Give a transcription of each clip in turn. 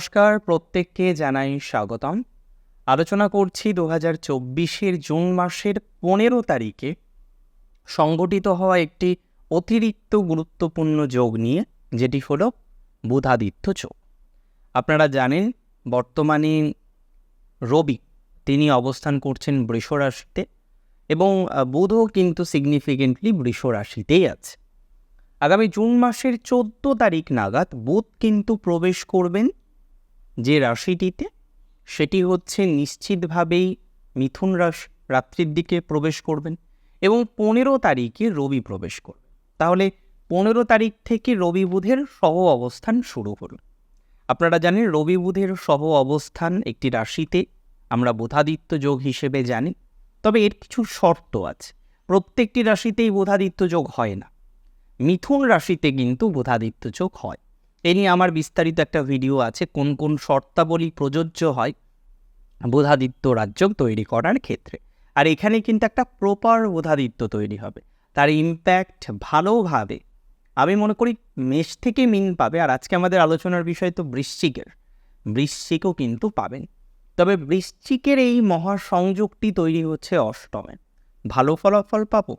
নমস্কার, প্রত্যেককে জানাই স্বাগতম। আলোচনা করছি দু হাজার চব্বিশের জুন মাসের পনেরো তারিখে। সংগঠিত হওয়া একটি অতিরিক্ত গুরুত্বপূর্ণ যোগ নিয়ে, যেটি হলো বুধাদিত্য যোগ। আপনারা জানেন, বর্তমানে রবি, তিনি অবস্থান করছেন বৃষ রাশিতে এবং বুধও কিন্তু সিগনিফিকেন্টলি বৃষ রাশিতেই আছে। আগামী জুন মাসের চোদ্দ তারিখ নাগাদ বুধ কিন্তু প্রবেশ করবেন যে রাশিটিতে সেটি হচ্ছে নিশ্চিতভাবেই মিথুন রাশি রাত্রির দিকে প্রবেশ করবেন এবং পনেরো তারিখে রবি প্রবেশ করবে তাহলে পনেরো তারিখ থেকে রবি বুধের সহ অবস্থান শুরু হলো। আপনারা জানেন রবি বুধের সহ অবস্থান একটি রাশিতে, আমরা বুধাদিত্য যোগ হিসেবে জানি, তবে এর কিছু শর্ত আছে। প্রত্যেকটি রাশিতেই বুধাদিত্য যোগ হয় না। মিথুন রাশিতে কিন্তু বুধাদিত্য যোগ হয়। এ নিয়ে আমার বিস্তারিত একটা ভিডিও আছে, কোন কোন শর্তাবলী প্রযোজ্য হয় বুধাদিত্য রাজ্য তৈরি করার ক্ষেত্রে। আর এখানে কিন্তু একটা প্রপার বুধাদিত্য তৈরি হবে। তার ইম্প্যাক্ট ভালোভাবে, আমি মনে করি মেষ থেকে মিন পাবে। আর আজকে আমাদের আলোচনার বিষয় তো বৃশ্চিকের। বৃশ্চিকও কিন্তু পাবেন। তবে বৃশ্চিকের এই মহাসংযোগটি তৈরি হচ্ছে অষ্টমে। ভালো ফলাফল পাবো?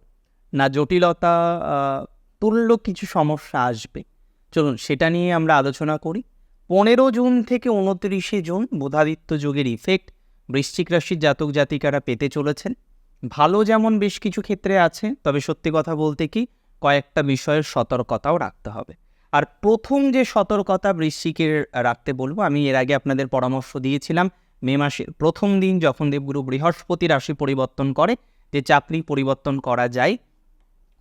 না জটিলতা তুল্য কিছু সমস্যা আসবে? চলুন, সেটা নিয়ে আমরা আলোচনা করি। পনেরো জুন থেকে উনত্রিশে জুন বুধাদিত্য যুগের ইফেক্ট বৃশ্চিক রাশির জাতক জাতিকারা পেতে চলেছেন। ভালো যেমন বেশ কিছু ক্ষেত্রে আছে, তবে সত্যি কথা বলতে কি, কয়েকটা বিষয়ের সতর্কতাও রাখতে হবে। আর প্রথম যে সতর্কতা বৃশ্চিকের রাখতে বলব, আমি এর আগে আপনাদের পরামর্শ দিয়েছিলাম, মে মাসের প্রথম দিন যখন দেবগুরু বৃহস্পতি রাশি পরিবর্তন করে, যে চাকরি পরিবর্তন করা যায়,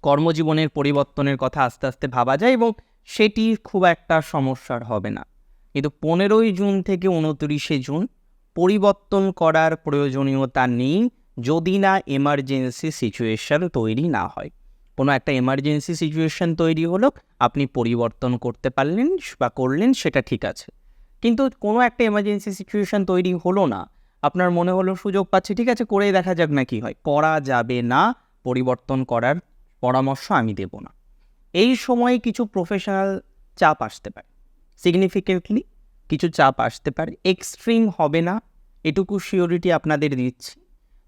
কর্মজীবনের পরিবর্তনের কথা আস্তে আস্তে ভাবা যায় এবং সেটি খুব একটা সমস্যার হবে না। কিন্তু পনেরোই জুন থেকে উনত্রিশে জুন পরিবর্তন করার প্রয়োজনীয়তা নেই যদি না এমার্জেন্সি সিচুয়েশন তৈরি না হয়। কোনো একটা এমার্জেন্সি সিচুয়েশন তৈরি হলো, আপনি পরিবর্তন করতে পারলেন বা করলেন, সেটা ঠিক আছে। কিন্তু কোনো একটা এমার্জেন্সি সিচুয়েশন তৈরি হলো না, আপনার মনে হলো সুযোগ পাচ্ছে, ঠিক আছে করে দেখা যাক না কি হয়। করা যাবে না, পরিবর্তন করার পরামর্শ আমি দেব না। এই সময়ে কিছু প্রফেশনাল চাপ আসতে পারে। সিগনিফিকেন্টলি কিছু চাপ আসতে পারে। এক্সট্রিম হবে না, এটুকু শিওরিটি আপনাদের দিচ্ছি।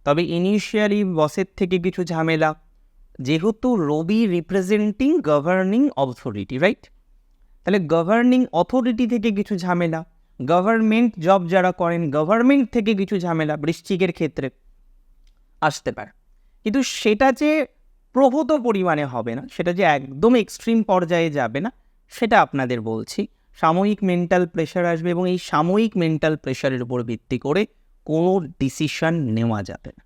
তবে ইনিশিয়ালি বসের থেকে কিছু ঝামেলা, যেহেতু Ravi representing governing authority right তাহলে গভর্নিং অথরিটি থেকে কিছু ঝামেলা গভর্নমেন্ট জব যারা করেন গভর্নমেন্ট থেকে কিছু ঝামেলা বৃশ্চিকের ক্ষেত্রে আসতে পারে। কিন্তু সেটা যে প্রভূত পরিমাণে হবে না, সেটা যে একদম এক্সট্রিম পর্যায়ে যাবে না, সেটা আপনাদের বলছি। সাময়িক মেন্টাল প্রেশার আসবে এবং এই সাময়িক মেন্টাল প্রেশারের উপর ভিত্তি করে কোনো ডিসিশন নেওয়া যাবে না।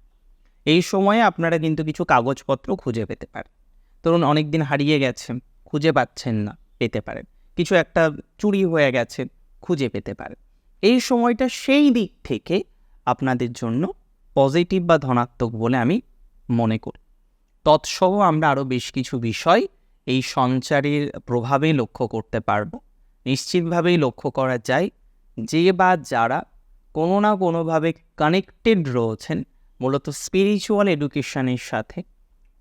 এই সময়ে আপনারা কিন্তু কিছু কাগজপত্র খুঁজে পেতে পারেন। ধরুন অনেক দিন হারিয়ে গেছে, খুঁজে পাচ্ছেন না, পেতে পারেন। কিছু একটা চুরি হয়ে গেছে, খুঁজে পেতে পারেন। এই সময়টা সেই দিক থেকে আপনাদের জন্য পজিটিভ বা ধনাত্মক বলে আমি মনে করি। তৎসহ আমরা আরও বেশ কিছু বিষয় এই সঞ্চারের প্রভাবে লক্ষ্য করতে পারব। নিশ্চিতভাবেই লক্ষ্য করা যায় যে বা যারা কোনো না কোনোভাবে কানেক্টেড রয়েছেন, মূলত স্পিরিচুয়াল এডুকেশনের সাথে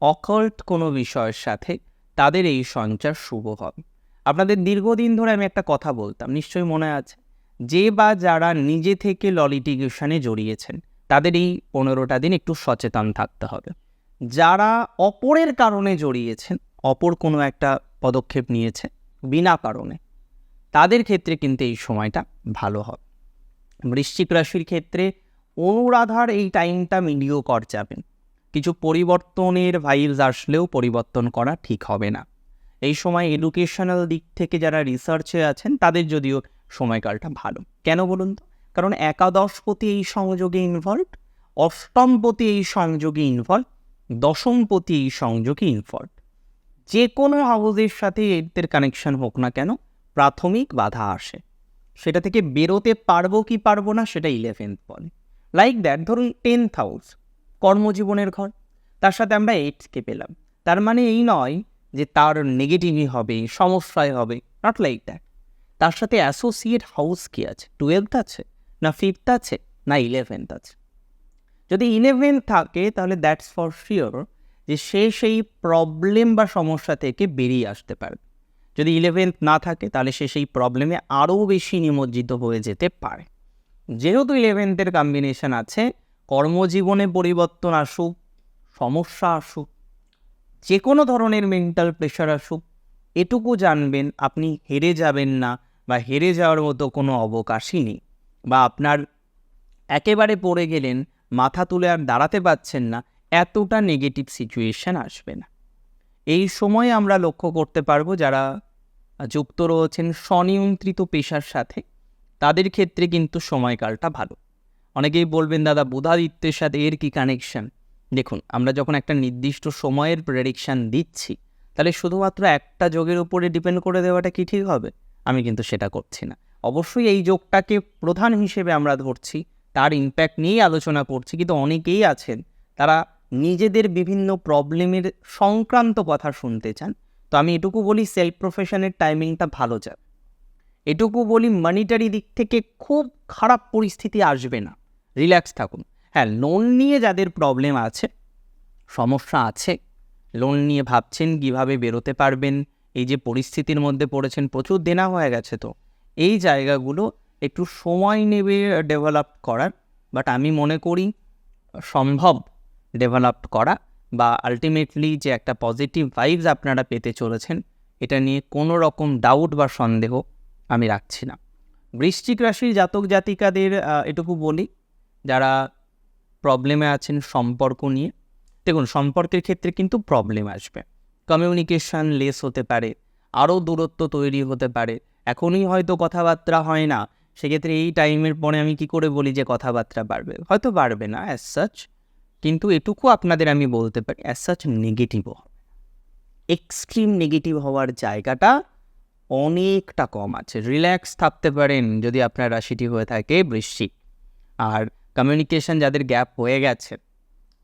অকাল্ট কোনো বিষয়ের সাথে, তাদের এই সঞ্চার শুভ হবে। আপনাদের দীর্ঘদিন ধরে আমি একটা কথা বলতাম, নিশ্চয়ই মনে আছে, যে বা যারা নিজে থেকে ললিটিগেশনে জড়িয়েছেন, তাদের এই পনেরোটা দিন একটু সচেতন থাকতে হবে। যারা অপরের কারণে জড়িয়েছেন, অপর কোনো একটা পদক্ষেপ নিয়েছে বিনা কারণে, তাদের ক্ষেত্রে কিন্তু এই সময়টা ভালো হবে। বৃশ্চিক রাশির ক্ষেত্রে অনুরাধার এই টাইমটা মিডিও কর যাবেন। কিছু পরিবর্তনের ভাইবস আসলেও পরিবর্তন করা ঠিক হবে না। এই সময় এডুকেশনাল দিক থেকে যারা রিসার্চে আছেন, তাদের যদিও সময়কালটা ভালো। কেন বলুন তো? কারণ একাদশপতি এই সংযোগে ইনভলভ অষ্টমপতি এই সংযোগে ইনভলভ দশমপতি এই সংযোগে ইনভলভ যে কোনো হাউসের সাথে এদের কানেকশন হোক না কেন, প্রাথমিক বাধা আসে। সেটা থেকে বেরোতে পারব কি পারব না সেটা ইলেভেন্থ বলে। লাইক দ্যাট ধরুন টেন্থ হাউস কর্মজীবনের ঘর, তার সাথে আমরা এইটকে পেলাম। তার মানে এই নয় যে তার নেগেটিভই হবে, সমস্যায় হবে নট লাইক দ্যাট তার সাথে অ্যাসোসিয়েট হাউস কি আছে? টুয়েলথ আছে, না ফিফথ আছে, না ইলেভেন্থ আছে? যদি ইলেভেন থাকে, তাহলে দ্যাটস ফর শিওর যে সে সেই প্রবলেম বা সমস্যা থেকে বেরিয়ে আসতে পারবে যদি ইলেভেন্থ না থাকে, তাহলে সে সেই প্রবলেমে আরও বেশি নিমজ্জিত হয়ে যেতে পারে। যেহেতু ইলেভেন্থের কম্বিনেশন আছে, কর্মজীবনে পরিবর্তন আসুক, সমস্যা আসুক যে কোনো ধরনের মেন্টাল প্রেশার আসুক, এটুকু জানবেন, আপনি হেরে যাবেন না বা হেরে যাওয়ার মতো কোনো অবকাশই নেই। বা আপনার একেবারে পড়ে গেলেন মাথা তুলে আর দাঁড়াতে পারছেন না, এতটা নেগেটিভ সিচুয়েশন আসবে না। এই সময় আমরা লক্ষ্য করতে পারব যারা যুক্ত রয়েছেন স্বনিয়ন্ত্রিত পেশার সাথে, তাদের ক্ষেত্রে কিন্তু সময়কালটা ভালো। অনেকেই বলবেন, দাদা, বুধাদিত্যের সাথে এর কি কানেকশন দেখুন, আমরা যখন একটা নির্দিষ্ট সময়ের প্রেডিকশান দিচ্ছি, তাহলে শুধুমাত্র একটা যোগের উপরে ডিপেন্ড করে দেওয়াটা কি ঠিক হবে? আমি কিন্তু সেটা করছি না। অবশ্যই এই যোগটাকে প্রধান হিসেবে আমরা ধরছি তার ইম্প্যাক্ট নিয়েই আলোচনা করছি, কিন্তু অনেকেই আছেন তারা নিজেদের বিভিন্ন প্রবলেমের সংক্রান্ত কথা শুনতে চান। তো আমি এটুকু বলি সেলফ প্রফেশনের টাইমিংটা ভালো যাবে এটুকু বলি মানিটারি দিক থেকে খুব খারাপ পরিস্থিতি আসবে না। রিল্যাক্স থাকুন। হ্যাঁ লোন নিয়ে যাদের প্রবলেম আছে, সমস্যা আছে লোন নিয়ে ভাবছেন কীভাবে বেরোতে পারবেন, এই যে পরিস্থিতির মধ্যে পড়েছেন, প্রচুর দেনা হয়ে গেছে তো, এই জায়গাগুলো একটু সময় নেবে ডেভেলপ করার বাট আমি মনে করি সম্ভব ডেভেলপ করা বা আলটিমেটলি যে একটা পজিটিভ ভাইবস আপনারা পেতে চলেছেন, এটা নিয়ে কোনো রকম ডাউট বা সন্দেহ আমি রাখছি না। বৃশ্চিক রাশির জাতক জাতিকাদের এটুকু বলি, যারা প্রবলেমে আছেন সম্পর্ক নিয়ে, দেখুন সম্পর্কের ক্ষেত্রে কিন্তু প্রবলেম আসবে। কমিউনিকেশন লেস হতে পারে আরও দূরত্ব তৈরি হতে পারে, এখনই হয়তো কথাবার্তা হয় না সেক্ষেত্রে এই টাইমের পরে আমি কি করে বলি যে কথাবার্তা বাড়বে? হয়তো বাড়বে না অ্যাজ সাচ কিন্তু এটুকু আপনাদের আমি বলতে পারি অ্যাজ সাচ নেগেটিভও এক্সট্রিম নেগেটিভ হওয়ার জায়গাটা অনেকটা কম আছে। রিল্যাক্স থাকতে পারেন যদি আপনার রাশিটি হয়ে থাকে বৃশ্চিক। আর কমিউনিকেশন যাদের গ্যাপ হয়ে গেছে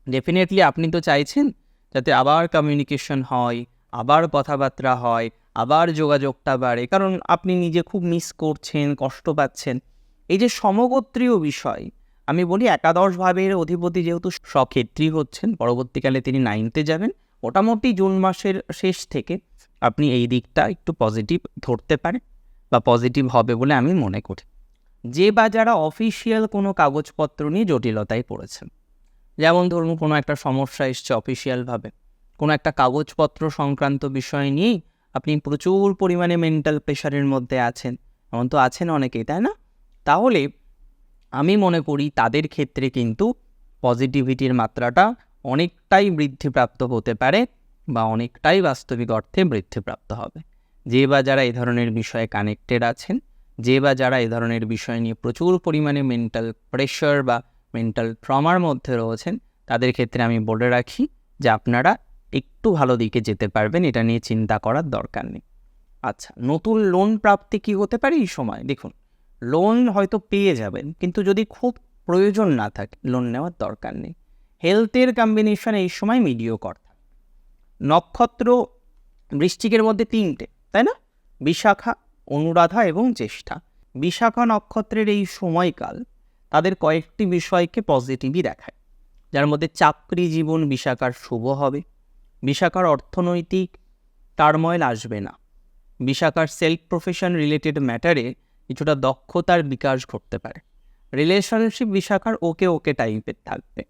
ডেফিনেটলি আপনি তো চাইছেন যাতে আবার কমিউনিকেশন হয়, আবার কথাবার্তা হয় আবার যোগাযোগটা বাড়ে। কারণ আপনি নিজে খুব মিস করছেন, কষ্ট পাচ্ছেন। এই যে সমগোত্রীয় বিষয়, আমি বলি একাদশ ভাবের অধিপতি যেহেতু সক্ষেত্রী হচ্ছেন, পরবর্তীকালে তিনি নাইনতে যাবেন। মোটামুটি জুন মাসের শেষ থেকে আপনি এই দিকটা একটু পজিটিভ ধরতে পারেন বা পজিটিভ হবে বলে আমি মনে করি। যে বা যারা অফিসিয়াল কোনো কাগজপত্র নিয়ে জটিলতায় পড়েছেন, যেমন ধরুন কোনো একটা সমস্যা এসছে অফিসিয়ালভাবে কোনো একটা কাগজপত্র সংক্রান্ত বিষয় নিয়েই আপনি প্রচুর পরিমাণে মেন্টাল প্রেশারের মধ্যে আছেন। এমন তো আছেন অনেকেই, তাই না? তাহলে আমি মনে করি তাদের ক্ষেত্রে কিন্তু পজিটিভিটির মাত্রাটা অনেকটাই বৃদ্ধিপ্রাপ্ত হতে পারে বা অনেকটাই বাস্তবিক অর্থে বৃদ্ধিপ্রাপ্ত হবে। যে বা যারা এই ধরনের বিষয়ে কানেক্টেড আছেন, যে বা যারা এই ধরনের বিষয় নিয়ে প্রচুর পরিমাণে মেন্টাল প্রেশার বা মেন্টাল ট্রমার মধ্যে রয়েছেন, তাদের ক্ষেত্রে আমি বলে রাখি যে আপনারা একটু ভালো দিকে যেতে পারবেন, এটা নিয়ে চিন্তা করার দরকার নেই। আচ্ছা নতুন লোন প্রাপ্তি কি হতে পারে এই সময়? দেখুন লোন হয়তো পেয়ে যাবেন, কিন্তু যদি খুব প্রয়োজন না থাকে লোন নেওয়ার দরকার নেই। হেলথের কম্বিনেশন এই সময় মিডিও কর নক্ষত্র বৃশ্চিকের মধ্যে তিনটে, তাই না? বিশাখা, অনুরাধা এবং চেষ্টা বিশাখা নক্ষত্রের এই সময়কাল তাদের কয়েকটি বিষয়কে পজিটিভই দেখায়। যার মধ্যে চাকরি জীবন বিশাখার শুভ হবে। বিশাখার অর্থনৈতিক টার্ময়েল আসবে না। বিশাখার সেলফ প্রফেশন রিলেটেড ম্যাটারে কিছুটা দক্ষতার বিকাশ ঘটতে পারে। রিলেশনশিপ বিশাখার ওকে ওকে টাইপের থাকবে।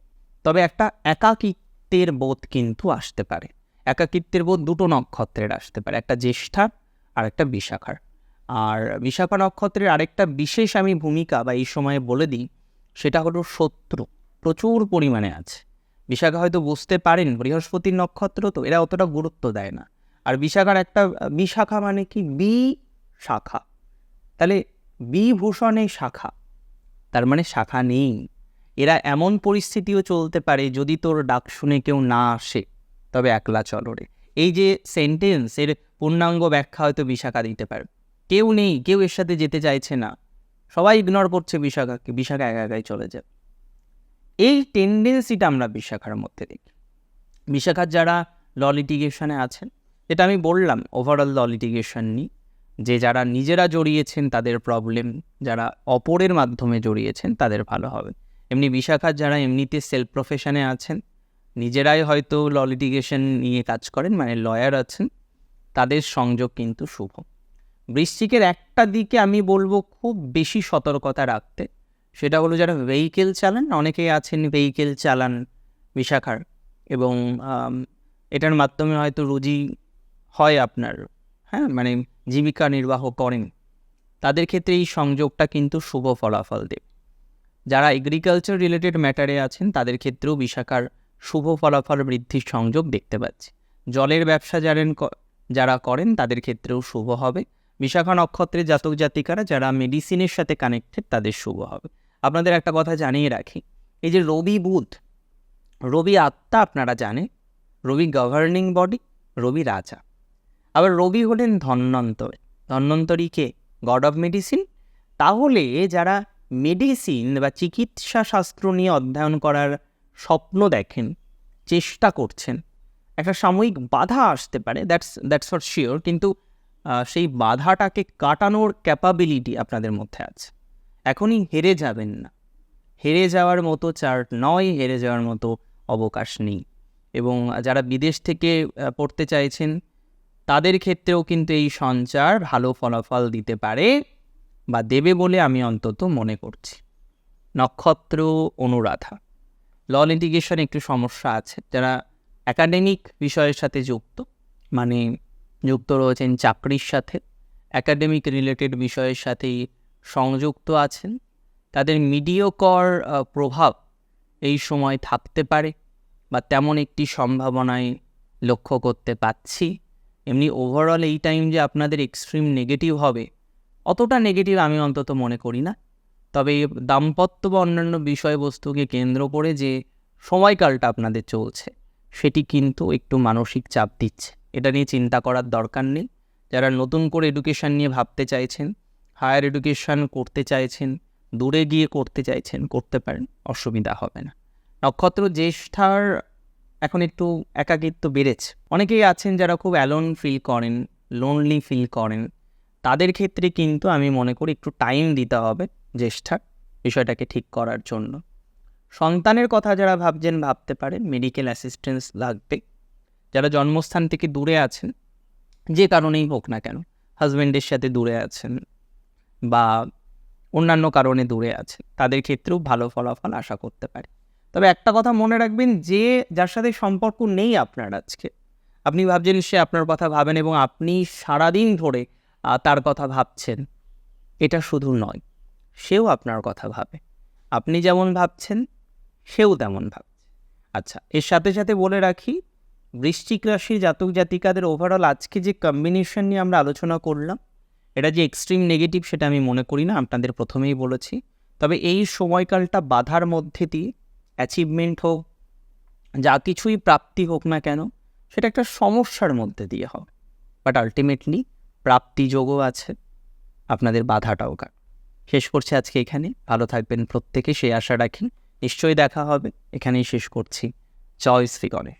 তবে একটা একাকিত্বের বোধ কিন্তু আসতে পারে। একাকিত্বের বোধ দুটো নক্ষত্রের আসতে পারে, একটা জ্যেষ্ঠার আর একটা বিশাখার। আর বিশাখা নক্ষত্রের আরেকটা বিশেষ আমি ভূমিকা বা এই সময়ে বলে দিই, সেটা হলো শত্রু। প্রচুর পরিমাণে আছে। বিশাখা হয়তো বুঝতে পারেন, বৃহস্পতির নক্ষত্র তো, এরা অতটা গুরুত্ব দেয় না। আর বিশাখার একটা, বিশাখা মানে কি? বি শাখা তাহলে বিভূষণে শাখা, তার মানে শাখা নেই। এরা এমন পরিস্থিতিও চলতে পারে যদি তোর ডাক শুনে কেউ না আসে, তবে একলা চলরে এই যে সেন্টেন্স এর পূর্ণাঙ্গ ব্যাখ্যা হয়তো বিশাখা দিতে পারে। কেউ নেই, কেউ এর সাথে যেতে চাইছে না। সবাই ইগনোর করছে বিশাখাকে, বিশাখা একা একাই চলে যাবে। এই টেন্ডেন্সিটা আমরা বিশাখার মধ্যে দেখি। বিশাখার যারা ল লিটিগেশনে আছেন, যেটা আমি বললাম ওভারঅল ল লিটিগেশন নিয়ে, যে যারা নিজেরা জড়িয়েছেন তাদের প্রবলেম যারা অপরের মাধ্যমে জড়িয়েছেন তাদের ভালো হবে। এমনি বিশাখার যারা এমনিতে সেলফ প্রফেশনে আছেন, নিজেরাই হয়তো ল লিটিগেশন নিয়ে কাজ করেন মানে লয়ার আছেন, তাদের সংযোগ কিন্তু শুভ। বৃশ্চিকের একটা দিকে আমি বলব খুব বেশি সতর্কতা রাখতে সেটা হলো যারা ভেহিকেল চালান, অনেকেই আছেন ভেহিকেল চালান বিশাখার এবং এটার মাধ্যমে হয়তো রুজি হয় আপনার হ্যাঁ? মানে জীবিকা নির্বাহ করেন। তাদের ক্ষেত্রে এই সংযোগটা কিন্তু শুভ ফলাফল দেবে। যারা এগ্রিকালচার রিলেটেড ম্যাটারে আছেন, তাদের ক্ষেত্রেও বিশাখার শুভ ফলাফল বৃদ্ধির সংযোগ দেখতে পাচ্ছি। জলের ব্যবসা যারেন যারা করেন, তাদের ক্ষেত্রেও শুভ হবে। বিশাখা নক্ষত্রের জাতক জাতিকারা যারা মেডিসিনের সাথে কানেক্টেড তাদের শুভ হবে। আপনাদের একটা কথা জানিয়ে রাখি। এই যে রবি বুধ, রবি আত্মা আপনারা জানেন, রবি গভর্নিং বডি রবি রাজা। আবার রবি হলেন ধন্বন্তরী। ধন্যন্তরী কে? গড অফ মেডিসিন তাহলে যারা মেডিসিন বা চিকিৎসা শাস্ত্র নিয়ে অধ্যয়ন করার স্বপ্ন দেখেন, চেষ্টা করছেন, একটা সাময়িক বাধা আসতে পারে দ্যাটস দ্যাটস ফর শিওর কিন্তু সেই বাধাটাকে কাটানোর ক্যাপাবিলিটি আপনাদের মধ্যে আছে। এখনই হেরে যাবেন না। হেরে যাওয়ার মতো চার্ট নয়, হেরে যাওয়ার মতো অবকাশ নেই। এবং যারা বিদেশ থেকে পড়তে চাইছেন, তাদের ক্ষেত্রেও কিন্তু এই সঞ্চার ভালো ফলাফল দিতে পারে বা দেবে বলে আমি অন্তত মনে করছি। নক্ষত্র অনুরাধা। ল লিটিগেশন একটু সমস্যা আছে। যারা একাডেমিক বিষয়ের সাথে যুক্ত মানে যুক্ত রয়েছেন চাকরির সাথে একাডেমিক রিলেটেড বিষয়ের সাথেই সংযুক্ত আছেন, তাদের মিডিয়কর প্রভাব এই সময় থাকতে পারে বা তেমন একটি সম্ভাবনায় লক্ষ্য করতে পাচ্ছি। এমনি ওভারঅল এই টাইম যে আপনাদের এক্সট্রিম নেগেটিভ হবে, অতটা নেগেটিভ আমি অন্তত মনে করি না। তবে দাম্পত্য বা অন্যান্য বিষয়বস্তুকে কেন্দ্র করে যে সময়কালটা আপনাদের চলছে, সেটি কিন্তু একটু মানসিক চাপ দিচ্ছে। এটা নিয়ে চিন্তা করার দরকার নেই। যারা নতুন করে এডুকেশন নিয়ে ভাবতে চাইছেন হায়ার এডুকেশন করতে চাইছেন, দূরে গিয়ে করতে চাইছেন, করতে পারেন, অসুবিধা হবে না। নক্ষত্র জ্যেষ্ঠার এখন একটু একাকিত্ব বেড়েছে। অনেকেই আছেন যারা খুব অ্যালোন ফিল করেন লোনলি ফিল করেন। তাদের ক্ষেত্রে কিন্তু আমি মনে করি একটু টাইম দিতে হবে জ্যেষ্ঠার বিষয়টাকে ঠিক করার জন্য। সন্তানের কথা যারা ভাবছেন, ভাবতে পারেন মেডিকেল অ্যাসিস্ট্যান্স লাগবে। যারা জন্মস্থান থেকে দূরে আছেন, যে কারণেই হোক না কেন হাজব্যান্ডের সাথে দূরে আছেন বা অন্যান্য কারণে দূরে আছে, তাদের ক্ষেত্রেও ভালো ফলাফল আশা করতে পারে। তবে একটা কথা মনে রাখবেন, যে যার সাথে সম্পর্ক নেই আপনার আজকে, আপনি ভাবছেন সে আপনার কথা ভাবেন এবং আপনি সারাদিন ধরে তার কথা ভাবছেন, এটা শুধু নয়, সেও আপনার কথা ভাবে। আপনি যেমন ভাবছেন, সেও তেমন ভাবছে। আচ্ছা এর সাথে সাথে বলে রাখি, বৃশ্চিক রাশির জাতক জাতিকাদের ওভারঅল আজকে যে কম্বিনেশন নিয়ে আমরা আলোচনা করলাম এটা যে এক্সট্রিম নেগেটিভ সেটা আমি মনে করি না আপনাদের প্রথমেই বলেছি। তবে এই সময়কালটা বাধার মধ্যে দিয়ে অ্যাচিভমেন্ট হোক, যা কিছুই প্রাপ্তি হোক না কেন, সেটা একটা সমস্যার মধ্যে দিয়ে হবে। বাট আলটিমেটলি প্রাপ্তিযোগও আছে, আপনাদের বাধাটাও কাট শেষ করছি আজকে এখানে, ভালো থাকবেন প্রত্যেকে সেই আশা রাখি নিশ্চয়ই দেখা হবে। এখানেই শেষ করছি। জয় শ্রী গণেশ।